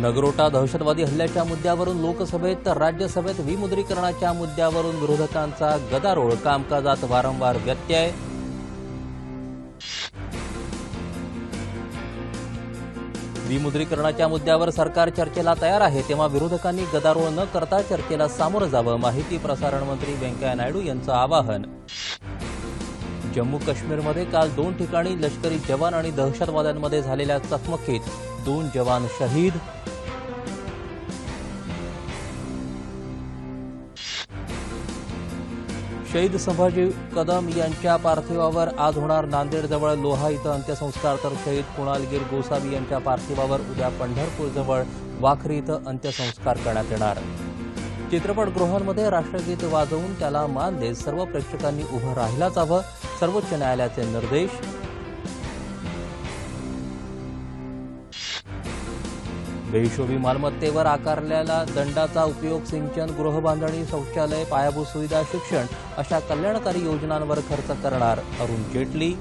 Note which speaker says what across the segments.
Speaker 1: नगरोटा दहशतवादी हल्ल्याच्या मुद्द्यावरून लोकसभेत तर राज्यसभेत विमुद्रीकरणाच्या मुद्द्यावरून विरोधकांचा गदारोळ. कामकाजात वारंवार व्यत्यय. विमुद्रीकरणाच्या मुद्द्यावर सरकार चर्चेला तयार आहे तेव्हा विरोधकांनी गदारोळ न करता चर्चेला सामोरं जावं माहिती प्रसारण मंत्री व्यंकय्या नायडू यांचं आवाहन. जम्मू काश्मीरमध्ये काल दोन ठिकाणी लष्करी जवान आणि दहशतवाद्यांमध्ये झालेल्या चकमकीत दोन जवान शहीद. शहीद संभाजी कदम यांच्या पार्थिवावर आज होणार नांदेडजवळ लोहा इथं अंत्यसंस्कार तर शहीद कुणालगीर गोसावी यांच्या पार्थिवावर उद्या पंढरपूरजवळ वाखरी इथं अंत्यसंस्कार करण्यात येणार. चित्रपटगृहांमध्ये राष्ट्रगीत वाजवून त्याला मान देत सर्व प्रेक्षकांनी उभं राहिलाच हवं सर्वोच्च न्यायालयाचे निर्देश. बेहिशोबी मालमत्तेवर आकारलेला दंडाचा उपयोग सिंचन गृहबांधणी शौचालय पायाभूत सुविधा शिक्षण अशा कल्याणकारी योजनांवर खर्च करणार अरुण जेटली.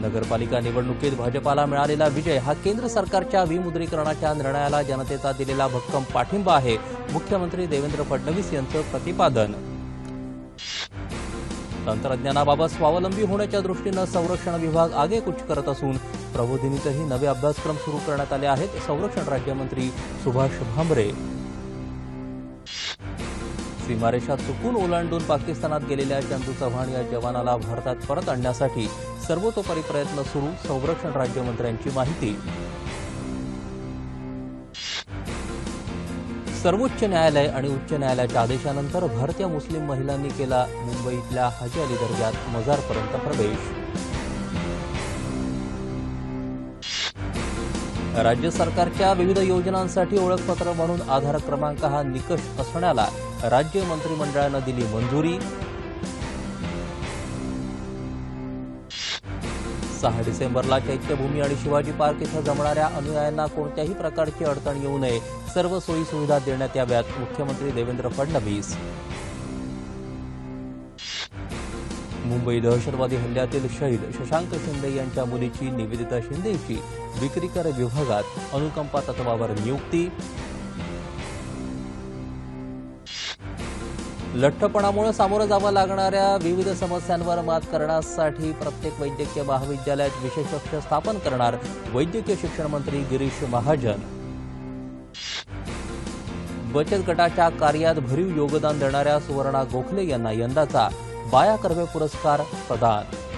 Speaker 1: नगरपालिका निवडणुकीत भाजपाला मिळालेला विजय हा केंद्र सरकारच्या विमुद्रीकरणाच्या निर्णयाला जनतेचा दिलेला भक्कम पाठिंबा आहे मुख्यमंत्री देवेंद्र फडणवीस यांचं प्रतिपादन. तंत्रज्ञानाबाबत स्वावलंबी होण्याच्या दृष्टीनं संरक्षण विभाग आगेकूच करत असून प्रबोधिनीतही नवे अभ्यासक्रम सुरू करण्यात आले आहेत संरक्षण राज्यमंत्री सुभाष भामरे. सीमारेषा चुकून ओलांडून पाकिस्तानात गेलेल्या चंदू चव्हाण या जवानाला भारतात परत आणण्यासाठी सर्वतोपरी प्रयत्न सुरू संरक्षण राज्यमंत्र्यांची माहिती. सर्वोच्च न्यायालय आणि उच्च न्यायालयाच्या आदेशानंतर भारतीय मुस्लिम महिलांनी केला मुंबईतल्या हजी अली दर्ग्यात मजारपर्यंत प्रवेश. राज्य सरकारच्या विविध योजनांसाठी ओळखपत्र म्हणून आधार क्रमांक हा निकष असण्याला राज्य मंत्रिमंडळानं दिली मंजुरी. सहा डिसेंबरला चैत्यभूमी आणि शिवाजी पार्क इथं जमणाऱ्या अनुयायांना कोणत्याही प्रकारची अडचण येऊ नये सर्व सोयी सुविधा देण्यात याव्यात मुख्यमंत्री देवेंद्र फडणवीस. मुंबई दहशतवादी हल्ल्यातील शहीद शशांक शिंदे यांच्या मुलीची निवेदिता शिंदेची विक्रीकर विभागात अनुकंपा तत्वावर नियुक्ती. लठ्ठपणामुळे सामोरं जावं लागणाऱ्या विविध समस्यांवर मात करण्यासाठी प्रत्येक वैद्यकीय महाविद्यालयात विशेष कक्ष स्थापन करणार वैद्यकीय शिक्षण मंत्री गिरीश महाजन. बचत गटाच्या कार्यात भरीव योगदान देणाऱ्या सुवर्णा गोखले यांना यंदाचा बाया कर्वे पुरस्कार प्रदान.